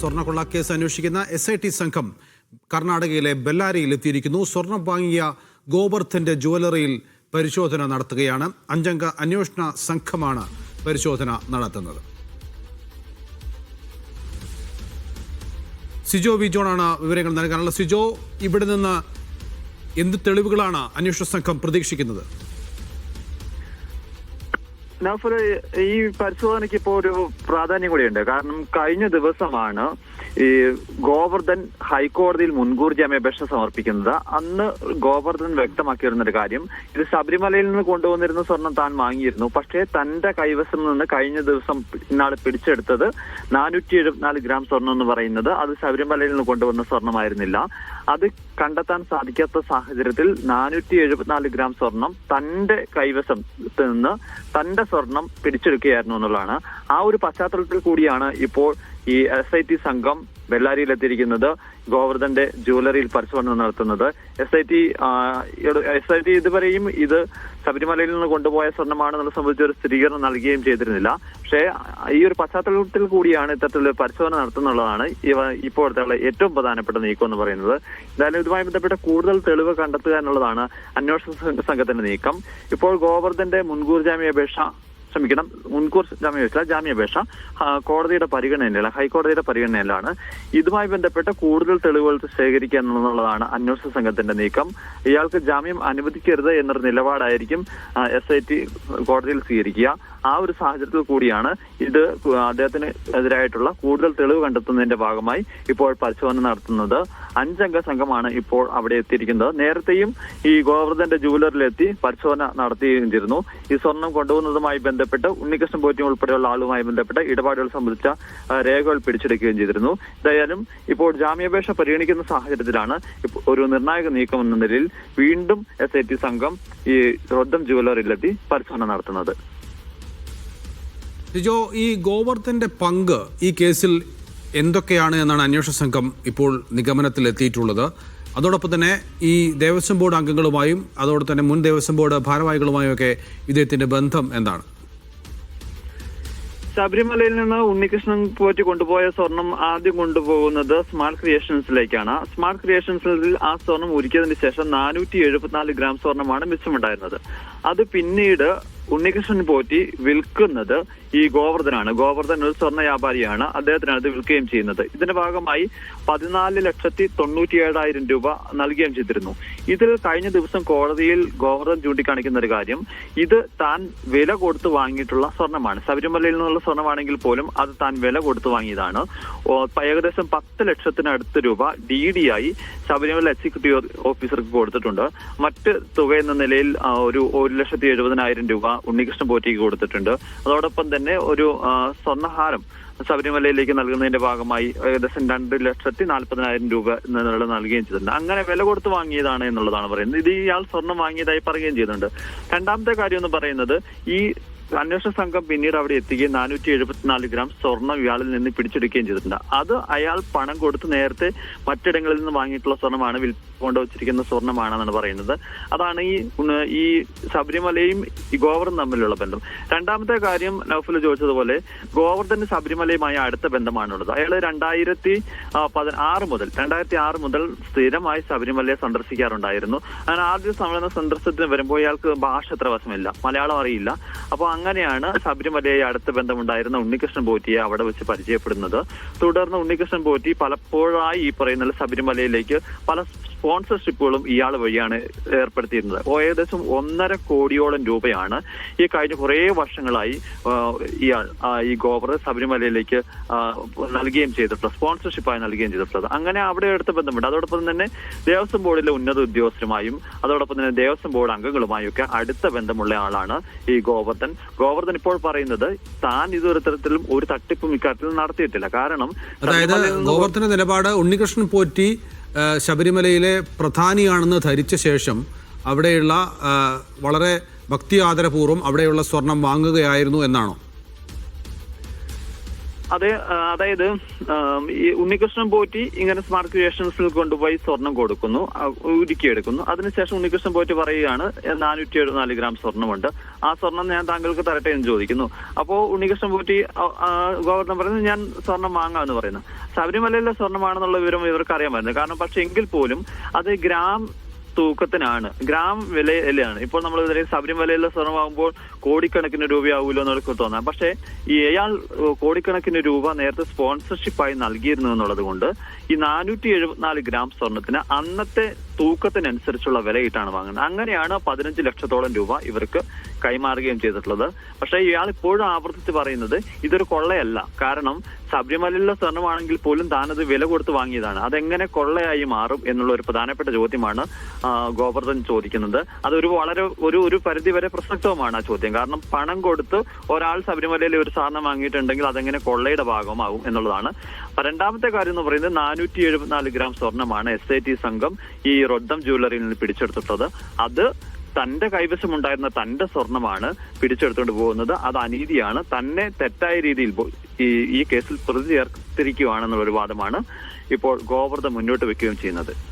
സ്വർണക്കൊള്ള case അന്വേഷിക്കുന്ന S I T സംഘം കർണാടകയിലെ ബെല്ലാരിയിൽ എത്തിയിരിക്കുന്നു. സ്വർണം വാങ്ങിയ ഗോബർത്തിന്റെ ജുവലറിയിൽ പരിശോധന നടത്തുകയാണ്. അഞ്ചംഗ അന്വേഷണ സംഘമാണ് പരിശോധന നടത്തുന്നത്. സിജോ വി ജോണാണ് വിവരങ്ങൾ നൽകാനുള്ളത്. സിജോ ഇവിടെ നിന്ന് എന്ത് തെളിവുകളാണ് അന്വേഷണ സംഘം പ്രതീക്ഷിക്കുന്നത്? നൗഫൽ ഈ പരിശോധനയ്ക്ക് ഇപ്പോൾ ഒരു പ്രാധാന്യം കൂടിയുണ്ട്. കാരണം കഴിഞ്ഞ ദിവസമാണ് ഈ ഗോവർദ്ധൻ ഹൈക്കോടതിയിൽ മുൻകൂർ ജാമ്യാപേക്ഷ സമർപ്പിക്കുന്നത്. അന്ന് ഗോവർദ്ധൻ വ്യക്തമാക്കിയിരുന്ന ഒരു കാര്യം ഇത് ശബരിമലയിൽ നിന്ന് കൊണ്ടുവന്നിരുന്ന സ്വർണം താൻ വാങ്ങിയിരുന്നു. പക്ഷേ തന്റെ കൈവശം നിന്ന് കഴിഞ്ഞ ദിവസം ഇന്നാൾ പിടിച്ചെടുത്തത് നാനൂറ്റി എഴുപത്തിനാല് ഗ്രാം സ്വർണം എന്ന് പറയുന്നത്. അത് ശബരിമലയിൽ നിന്ന് കൊണ്ടുവന്ന സ്വർണമായിരുന്നില്ല. അത് കണ്ടെത്താൻ സാധിക്കാത്ത സാഹചര്യത്തിൽ നാനൂറ്റി എഴുപത്തിനാല് ഗ്രാം സ്വർണം തന്റെ കൈവശം നിന്ന് തന്റെ സ്വർണം പിടിച്ചെടുക്കുകയായിരുന്നു എന്നുള്ളതാണ്. ആ ഒരു പശ്ചാത്തലത്തിൽ കൂടിയാണ് ഇപ്പോൾ ഈ എസ് ഐ ടി സംഘം ബെല്ലാരിയിൽ എത്തിയിരിക്കുന്നത് ഗോവർദ്ധന്റെ ജുവലറിയിൽ പരിശോധന നടത്തുന്നത്. S I T S I T ഇതുവരെയും ഇത് ശബരിമലയിൽ നിന്ന് കൊണ്ടുപോയ സ്വർണമാണെന്നുള്ള സംബന്ധിച്ച് ഒരു സ്ഥിരീകരണം നൽകുകയും ചെയ്തിരുന്നില്ല. പക്ഷേ ഈ ഒരു പശ്ചാത്തലത്തിൽ കൂടിയാണ് ഇത്തരത്തിൽ പരിശോധന നടത്തുന്നുള്ളതാണ് ഇവ ഇപ്പോഴത്തെ ഏറ്റവും പ്രധാനപ്പെട്ട നീക്കം എന്ന് പറയുന്നത്. എന്തായാലും ഇതുമായി ബന്ധപ്പെട്ട കൂടുതൽ തെളിവ് കണ്ടെത്തുക എന്നുള്ളതാണ് അന്വേഷണ സംഘത്തിന്റെ നീക്കം. ഇപ്പോൾ ഗോവർദ്ധന്റെ മുൻകൂർ ജാമ്യാപേക്ഷ ക്ഷമിക്കണം മുൻകൂർ ജാമ്യാപേക്ഷ ജാമ്യാപേക്ഷ കോടതിയുടെ പരിഗണനയിലാണ് ഹൈക്കോടതിയുടെ പരിഗണനയിലാണ്. ഇതുമായി ബന്ധപ്പെട്ട കൂടുതൽ തെളിവുകൾ ശേഖരിക്കുക എന്നുള്ളതാണ് അന്വേഷണ സംഘത്തിന്റെ നീക്കം. ഇയാൾക്ക് ജാമ്യം അനുവദിക്കരുത് എന്നൊരു നിലപാടായിരിക്കും എസ് ഐ ടി കോടതിയിൽ സ്വീകരിക്കുക. ആ ഒരു സാഹചര്യത്തിൽ കൂടിയാണ് ഇത് അദ്ദേഹത്തിന് എതിരായിട്ടുള്ള കൂടുതൽ തെളിവ് കണ്ടെത്തുന്നതിന്റെ ഭാഗമായി ഇപ്പോൾ പരിശോധന നടത്തുന്നത്. അഞ്ചംഗ സംഘമാണ് ഇപ്പോൾ അവിടെ എത്തിയിരിക്കുന്നത്. നേരത്തെയും ഈ ഗോവർദ്ധന്റെ ജൂവലറിലെത്തി പരിശോധന നടത്തിയിരുന്നു ഈ സ്വർണം കൊണ്ടുപോകുന്നതുമായി ബന്ധപ്പെട്ട് ഉണ്ണികൃഷ്ണൻ പോറ്റിംഗ് ഉൾപ്പെടെയുള്ള ആളുമായി ബന്ധപ്പെട്ട ഇടപാടുകൾ സംബന്ധിച്ച രേഖകൾ പിടിച്ചെടുക്കുകയും ചെയ്തിരുന്നു. എന്തായാലും ഇപ്പോൾ ജാമ്യാപേക്ഷ പരിഗണിക്കുന്ന സാഹചര്യത്തിലാണ് ഒരു നിർണായക നീക്കം എന്ന നിലയിൽ വീണ്ടും എസ് ഐ ടി സംഘം ഈ റൊദ്ദം ജുവലറിയിലെത്തി പരിശോധന നടത്തുന്നത്. സിജോ ഈ ഗോവർദ്ധന്റെ പങ്ക് ഈ കേസിൽ എന്തൊക്കെയാണ് എന്നാണ് അന്വേഷണ സംഘം ഇപ്പോൾ നിഗമനത്തിൽ എത്തിയിട്ടുള്ളത് അതോടൊപ്പം തന്നെ ഈ ദേവസ്വം ബോർഡ് അംഗങ്ങളുമായും അതോടൊപ്പം തന്നെ മുൻ ദേവസ്വം ബോർഡ് ഭാരവാഹികളുമായും ഒക്കെ ഇദ്ദേഹത്തിന്റെ ബന്ധം എന്താണ്? ശബരിമലയിൽ നിന്ന് ഉണ്ണികൃഷ്ണൻ പോറ്റി കൊണ്ടുപോയ സ്വർണം ആദ്യം കൊണ്ടുപോകുന്നത് സ്മാർട്ട് ക്രിയേഷൻസിലേക്കാണ് സ്മാർട്ട് ക്രിയേഷൻസിൽ ആ സ്വർണം ഒരുക്കിയതിന് ശേഷം നാനൂറ്റി എഴുപത്തിനാല് ഗ്രാം സ്വർണമാണ് മിച്ചമുണ്ടായിരുന്നത്. അത് പിന്നീട് ഉണ്ണികൃഷ്ണൻ പോറ്റി വിൽക്കുന്നത് ഈ ഗോവർദ്ധനാണ്. ഗോവർദ്ധൻ ഒരു സ്വർണ വ്യാപാരിയാണ്. അദ്ദേഹത്തിനാണ് ഇത് വിൽക്കുകയും ചെയ്യുന്നത്. ഇതിന്റെ ഭാഗമായി പതിനാല് ലക്ഷത്തി തൊണ്ണൂറ്റി ഏഴായിരം രൂപ നൽകുകയും ചെയ്തിരുന്നു. ഇതിൽ കഴിഞ്ഞ ദിവസം കോടതിയിൽ ഗോവർദ്ധൻ ചൂണ്ടിക്കാണിക്കുന്ന ഒരു കാര്യം. ഇത് താൻ വില കൊടുത്ത് വാങ്ങിയിട്ടുള്ള സ്വർണമാണ്. ശബരിമലയിൽ നിന്നുള്ള സ്വർണമാണെങ്കിൽ പോലും അത് താൻ വില കൊടുത്ത് വാങ്ങിയതാണ്. ഏകദേശം പത്ത് ലക്ഷത്തിനടുത്ത് രൂപ ഡി ഡി ആയി ശബരിമല എക്സിക്യൂട്ടീവ് ഓഫീസർക്ക് കൊടുത്തിട്ടുണ്ട്. മറ്റ് തുക എന്ന നിലയിൽ ഒരു ഒരു ലക്ഷത്തി എഴുപതിനായിരം രൂപ ഉണ്ണികൃഷ്ണൻ പോറ്റിക്ക് കൊടുത്തിട്ടുണ്ട്. അതോടൊപ്പം തന്നെ ഒരു സ്വർണഹാരം ശബരിമലയിലേക്ക് നൽകുന്നതിന്റെ ഭാഗമായി ഏകദേശം രണ്ട് ലക്ഷത്തി നാൽപ്പതിനായിരം രൂപ എന്നുള്ള നൽകുകയും ചെയ്തിട്ടുണ്ട്. അങ്ങനെ വില കൊടുത്ത് വാങ്ങിയതാണ് എന്നുള്ളതാണ് പറയുന്നത്. ഇത് ഇയാൾ സ്വർണം വാങ്ങിയതായി പറയുകയും ചെയ്യുന്നുണ്ട് രണ്ടാമത്തെ കാര്യം എന്ന് പറയുന്നത് ഈ അന്വേഷണ സംഘം പിന്നീട് അവിടെ എത്തുകയും നാനൂറ്റി എഴുപത്തിനാല് ഗ്രാം സ്വർണം ഇയാളിൽ നിന്ന് പിടിച്ചെടുക്കുകയും ചെയ്തിട്ടുണ്ട്. അത് അയാൾ പണം കൊടുത്ത് നേരത്തെ മറ്റിടങ്ങളിൽ നിന്ന് വാങ്ങിയിട്ടുള്ള സ്വർണമാണ് വിൽ കൊണ്ടുവച്ചിരിക്കുന്ന സ്വർണമാണെന്നാണ് പറയുന്നത്. അതാണ് ഈ ഈ ശബരിമലയും ഗോവർദ്ധൻ തമ്മിലുള്ള ബന്ധം. രണ്ടാമത്തെ കാര്യം നൗഫൽ ചോദിച്ചതുപോലെ ഗോവർദ്ധന് ശബരിമലയുമായി അടുത്ത ബന്ധമാണുള്ളത്. അയാൾ രണ്ടായിരത്തി ആറ് മുതൽ രണ്ടായിരത്തി ആറ് മുതൽ സ്ഥിരമായി ശബരിമലയെ സന്ദർശിക്കാറുണ്ടായിരുന്നു. അങ്ങനെ ആദ്യ സമ്മേളന സന്ദർശനത്തിന് വരുമ്പോൾ ഇയാൾക്ക് ഭാഷ അത്ര വശമില്ല മലയാളം അറിയില്ല. അപ്പോൾ അങ്ങനെയാണ് ശബരിമലയെ അടുത്ത ബന്ധമുണ്ടായിരുന്ന ഉണ്ണികൃഷ്ണൻ പോറ്റിയെ അവിടെ വെച്ച് പരിചയപ്പെടുന്നത്. തുടർന്ന് ഉണ്ണികൃഷ്ണൻ പോറ്റി പലപ്പോഴായി ഈ പറയുന്ന ശബരിമലയിലേക്ക് പല സ്പോൺസർഷിപ്പുകളും ഇയാൾ വഴിയാണ് ഏർപ്പെടുത്തിയിരുന്നത്. ഏകദേശം ഒന്നര കോടിയോളം രൂപയാണ് ഈ കഴിഞ്ഞ കുറേ വർഷങ്ങളായി ഇയാൾ ഈ ഗോവർ ശബരിമലയിലേക്ക് നൽകുകയും ചെയ്തിട്ടുള്ളത് സ്പോൺസർഷിപ്പായി നൽകുകയും ചെയ്തിട്ടുള്ളത്. അങ്ങനെ അവിടെ എടുത്ത ബന്ധമുണ്ട്. അതോടൊപ്പം തന്നെ ദേവസ്വം ബോർഡിലെ ഉന്നത ഉദ്യോഗസ്ഥരുമായും അതോടൊപ്പം തന്നെ ദേവസ്വം ബോർഡ് അംഗങ്ങളുമായും ഒക്കെ അടുത്ത ബന്ധമുള്ള ആളാണ് ഈ ഗോവർദ്ധൻ. ഗോവർദ്ധൻ ഇപ്പോൾ പറയുന്നത് താൻ ഇതൊരു തരത്തിലും ഒരു തട്ടിപ്പും ഇക്കാര്യത്തിൽ നടത്തിയിട്ടില്ല. കാരണം അതായത് ഗോവർദ്ധന നിലപാട് ഉണ്ണികൃഷ്ണൻ പോറ്റി ശബരിമലയിലെ പ്രധാനിയാണെന്ന് ധരിച്ച ശേഷം അവിടെയുള്ള വളരെ ഭക്തി ആദരപൂർവം അവിടെയുള്ള സ്വർണം വാങ്ങുകയായിരുന്നു എന്നാണോ? അതെ അതായത് ഈ ഉണ്ണികൃഷ്ണൻ പോറ്റി ഇങ്ങനെ സ്മാർട്ട് ക്രിയേഷൻസിൽ കൊണ്ടുപോയി സ്വർണം കൊടുക്കുന്നു ഉരുക്കിയെടുക്കുന്നു. അതിനുശേഷം ഉണ്ണികൃഷ്ണൻ പോറ്റി പറയുകയാണ് നാനൂറ്റി എഴുപത്തിനാല് ഗ്രാം സ്വർണമുണ്ട്. ആ സ്വർണം ഞാൻ താങ്കൾക്ക് തരട്ടെ എന്ന് ചോദിക്കുന്നു. അപ്പോൾ ഉണ്ണികൃഷ്ണൻ പോറ്റി ഗവർണർ പറയുന്നത് ഞാൻ സ്വർണം വാങ്ങാമെന്ന് പറയുന്നു. ശബരിമലയിലെ സ്വർണമാണെന്നുള്ള വിവരം ഇവർക്ക് അറിയാമായിരുന്നു കാരണം പക്ഷെ എങ്കിൽ പോലും അത് ഗ്രാം തൂക്കത്തിനാണ്. ഗ്രാം വിലയിലാണ് ഇപ്പോൾ നമ്മൾ ശബരിമലയിലെ സ്വർണമാകുമ്പോൾ കോടിക്കണക്കിന് രൂപയാവുമല്ലോ എന്നൊക്കെ തോന്നാം. പക്ഷേ ഏഹ്, കോടിക്കണക്കിന് രൂപ നേരത്തെ സ്പോൺസർഷിപ്പായി നൽകിയിരുന്നു എന്നുള്ളത് കൊണ്ട് ഈ നാനൂറ്റി എഴുപത്തിനാല് ഗ്രാം സ്വർണത്തിന് അന്നത്തെ തൂക്കത്തിനനുസരിച്ചുള്ള വിലയിട്ടാണ് വാങ്ങുന്നത്. അങ്ങനെയാണ് പതിനഞ്ച് ലക്ഷത്തോളം രൂപ ഇവർക്ക് കൈമാറുകയും ചെയ്തിട്ടുള്ളത്. പക്ഷേ ഇയാൾ ഇപ്പോഴും ആവർത്തിച്ച് പറയുന്നത് ഇതൊരു കൊള്ളയല്ല. കാരണം ശബരിമലയിലെ സ്വർണമാണെങ്കിൽ പോലും താനത് വില കൊടുത്ത് വാങ്ങിയതാണ്. അതെങ്ങനെ കൊള്ളയായി മാറും എന്നുള്ള ഒരു പ്രധാനപ്പെട്ട ചോദ്യമാണ് ഗോവർദ്ധൻ ചോദിക്കുന്നത്. അതൊരു വളരെ ഒരു ഒരു പരിധി വരെ പ്രസക്തവുമാണ് ആ ചോദ്യം. കാരണം പണം കൊടുത്ത് ഒരാൾ ശബരിമലയിൽ ഒരു സാധനം വാങ്ങിയിട്ടുണ്ടെങ്കിൽ അതെങ്ങനെ കൊള്ളയുടെ ഭാഗമാകും എന്നുള്ളതാണ്. രണ്ടാമത്തെ കാര്യം എന്ന് പറയുന്നത് നാനൂറ്റി എഴുപത്തിനാല് ഗ്രാം സ്വർണമാണ് എസ് ഐ ടി സംഘം ഈ റൊദ്ദം ജ്വല്ലറിയിൽ നിന്ന് പിടിച്ചെടുത്തിട്ടുള്ളത്. അത് തന്റെ കൈവശമുണ്ടായിരുന്ന തന്റെ സ്വർണമാണ് പിടിച്ചെടുത്തുകൊണ്ട് പോകുന്നത്. അത് അനീതിയാണ്. തന്നെ തെറ്റായ രീതിയിൽ ഈ കേസിൽ പ്രതി ചേർത്തിരിക്കുകയാണെന്നുള്ള ഒരു വാദമാണ് ഇപ്പോൾ ഗോവർദ്ധ മുന്നോട്ട് വെക്കുകയും ചെയ്യുന്നത്.